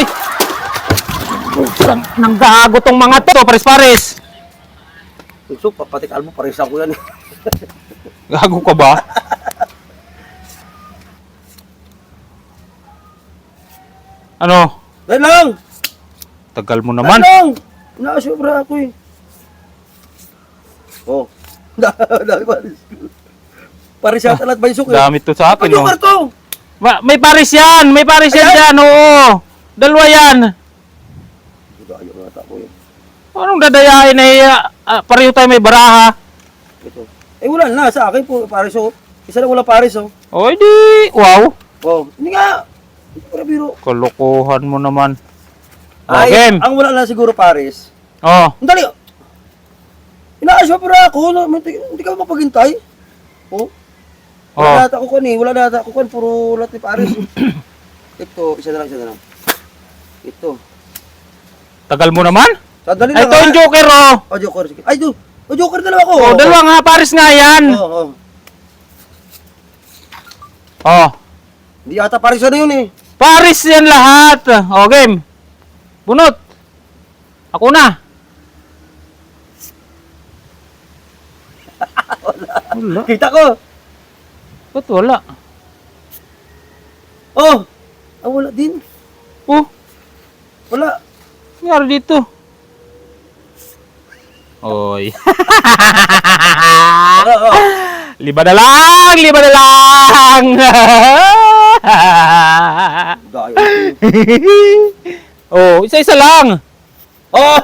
Ay! Putang nang gago tong mga to, pares-pares. So, papatikal mo, pares ako yan. Gago ka ba? Ano? Dahil lang! Tagal mo Dahil naman. lang! Nakasobra ako eh. Oh. Dahil pares. Pares yata lahat ba yung suki? Damit to sa akin, Ano oh. to? Ma- may pares yan! May pares yan dyan, oo! Dalawa yan! Ayaw na ata ko eh. Anong dadayain eh? ah, pareho tayo may baraha. Ito. Eh wala na, sa akin po, pares oh. Isa lang wala pares oh. O, di. Wow. Oh, hindi nga. Ko na biro. Kalokohan mo naman. Oh, Ay, game. ang wala na siguro pares. Oh, Ang dali. Inaasya para ako. no? Hindi hindi ka mapaghintay. Oh. Wala oh. na ata ako kan eh. Wala na ata ako kan. Puro lahat ni pares. Ito, isa na lang, isa na lang. Ito. Tagal mo naman? Sandali Ay, lang. ito yung ah. Joker, oh. Oh, Joker. Sige. Ay, do. Oh, Joker dalawa ko. Oh, dalawa nga, pares nga yan. Oh, oh. Oh. Hindi ata pares na yun eh. Paris yan lahat. O, game. Bunot. Ako na. Wala. Kita ko. Ba't wala? Oh. Ah, wala din. Oh, Wala. nangyari dito. Oy. Wala, oh. Liba na lang! Liba na lang! Oh, isa-isa lang. Oh!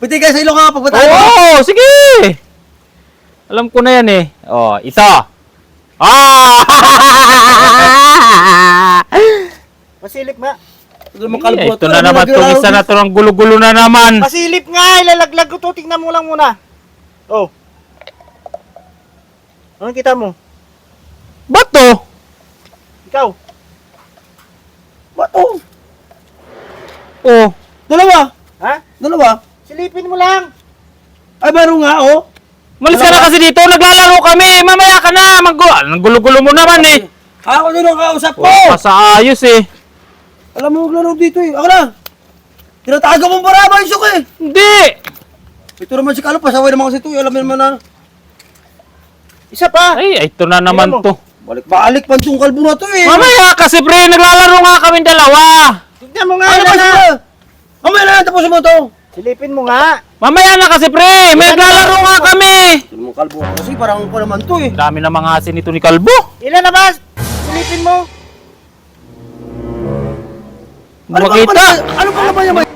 Pwede kayo sa ilong nga pagpunta. Oo, sige. Alam ko na yan eh. Oh, ito. Ah! Pasilip nga. Ito naman kalbo ito na naman, tumisa na to ng gulo-gulo na naman. Pasilip nga, ilalaglag ko to. Tingnan mo lang muna. Oh. Anong kita mo? Ba't to? Ikaw. Bato. Oh, Dalawa. Ha? Dalawa. Silipin mo lang. Ay, meron nga, oh. malis ka na kasi dito. Naglalaro kami. Mamaya ka na. Mag Ang gulo-gulo mo naman eh. Ako din ang kausap ko. Wala ka sa ayos eh. Alam mo, maglaro dito eh. Ako na. Tinatago mong baraba yung suki. Hindi. Ito naman si Kalo, pasaway naman kasi ito. eh. Alam mo naman na. Isa pa. Ay, ito na naman mo. to. Balik-balik pa itong kalbo na to eh. Mamaya kasi pre, naglalaro nga kami dalawa. Tingnan mo nga. Ano ba na. siya? Mamaya na, tapusin mo to. Silipin mo nga. Mamaya na kasi pre, may naglalaro nga kami. Ito naman kalbo kasi parang ko naman to eh. Dami na mga asin ito ni Kalbo. Ilan na ba? Silipin mo. Ano makita. ba Ano pa naman yung may...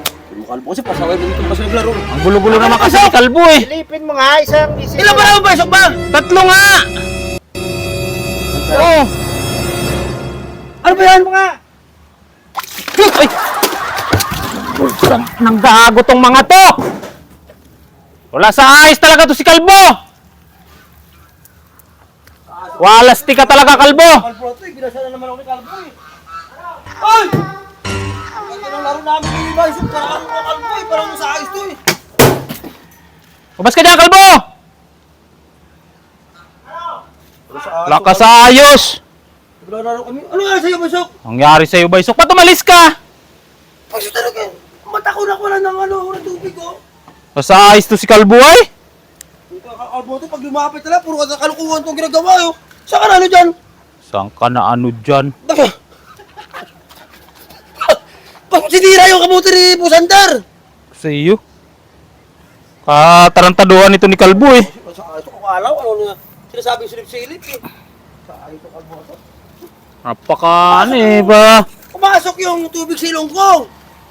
Kalbo kasi pasaway mo dito kasi naglaro. Ang gulo-gulo naman kasi ni Kalbo eh. Silipin mo nga. Isang isip. Ilan ba naman ba? Isok ba? Tatlo nga. Oh. Ano ba yan? mo nga. Ay. Putang nang gago tong mga to. Wala sa ayos talaga to si Kalbo. Walasti ka talaga, Kalbo. Kalbo to eh. Binasa na naman ako ni kalbo eh. Ay! Laro namin iba. Isok parang ako kalbo eh. Parang sa ayos to eh. Ubas ka dyan, Kalbo. Pero sa ayos. Wala ka sa ayos. Naglalaro kami. Ano nga sa'yo, Basok? Ang nangyari sa'yo, Baysok? Ba't umalis ka? Kasi talaga, mata ko na na ng ano, ng tubig ko. Sa ayos to si Kalbo ay. Kalbo to, pag lumapit na lang, puro kalukuhan itong ginagawa yun. Saan ka na ano dyan? Saan ka na ano dyan? Baka. Bakit sinira yung ni Busandar? Sa iyo. Katarantaduhan ito ni Kalbo eh. Sa ayos ko alaw, ano nga, sinasabing silip-silip eh. Sa ayos ko kalbo to. Napaka ano eh ba? Pumasok yung tubig sa ilong ko.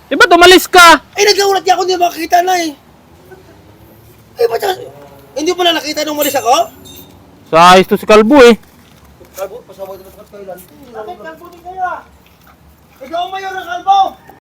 Eh ba't umalis ka? Ay, nagkaulat niya ako, hindi makakita na eh. Eh, ba't siya- hindi mo na nakita nung malis ako? Sa ayos to si Kalbo eh. Kalbo, pasaway naman sa kailan. Bakit kalbutin kayo ah? Ikaw ang mayor ng kalbo!